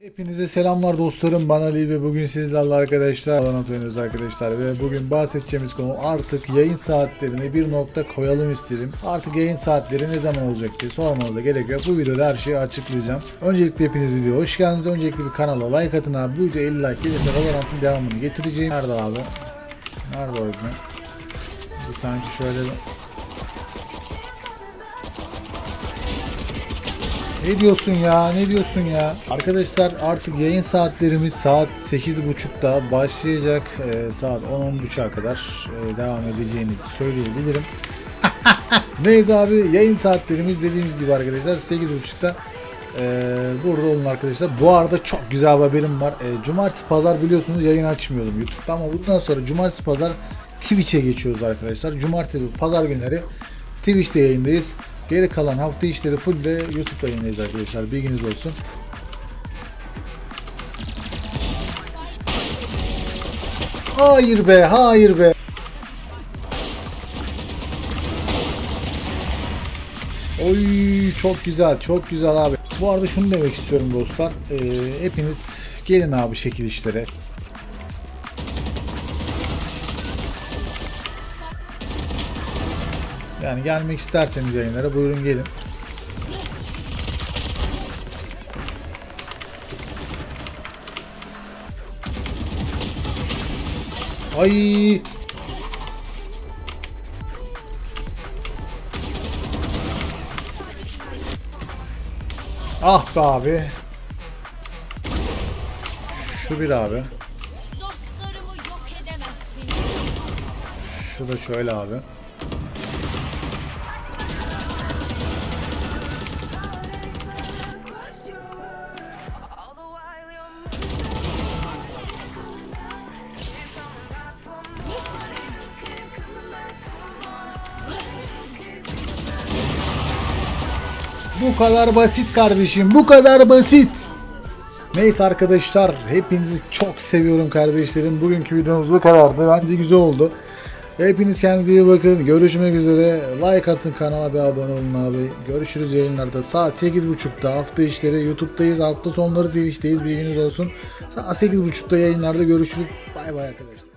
Hepinize selamlar dostlarım. Ben Ali ve bugün sizlerle arkadaşlar Valorant oynuyoruz arkadaşlar ve bugün bahsedeceğimiz konu artık yayın saatlerine bir nokta koyalım istedim. Artık yayın saatleri ne zaman olacak diye sormanıza gerek yok. Bu videoda her şeyi açıklayacağım. Öncelikle hepiniz videoya hoş geldiniz. Öncelikle bir kanala like atın abi. Bu video 50 like gelirse Valorant'ın devamını getireceğim. Nerede abi? Nerede o ibne? Bir sanki şöyle Ne diyorsun ya? Ne diyorsun ya? Arkadaşlar artık yayın saatlerimiz saat 8.30'da başlayacak. Ee, saat 10-10.30'a kadar e, devam edeceğini söyleyebilirim. Neyse abi yayın saatlerimiz dediğimiz gibi arkadaşlar 8.30'da e, burada olun arkadaşlar. Bu arada çok güzel bir haberim var. E, cumartesi pazar biliyorsunuz yayın açmıyordum YouTube'da ama bundan sonra cumartesi pazar Twitch'e geçiyoruz arkadaşlar. Cumartesi pazar günleri Twitch'te yayındayız. Geri kalan hafta işleri full de YouTube'da yayındayız arkadaşlar. Bilginiz olsun. Hayır be, hayır be. Oy çok güzel, çok güzel abi. Bu arada şunu demek istiyorum dostlar. Ee, hepiniz gelin abi şekil işlere. Yani gelmek isterseniz yayınlara buyurun gelin. Ay Ah be abi. Şu bir abi. Dostlarımı yok edemezsin. Şu da şöyle abi. Bu kadar basit kardeşim. Bu kadar basit. Neyse arkadaşlar hepinizi çok seviyorum kardeşlerim. Bugünkü videomuz bu kadardı. Bence güzel oldu. Hepiniz kendinize iyi bakın. Görüşmek üzere. Like atın kanala bir abone olun abi. Görüşürüz yayınlarda. Saat 8.30'da hafta işleri YouTube'dayız. Hafta sonları Twitch'teyiz. Bilginiz olsun. Saat 8.30'da yayınlarda görüşürüz. Bay bay arkadaşlar.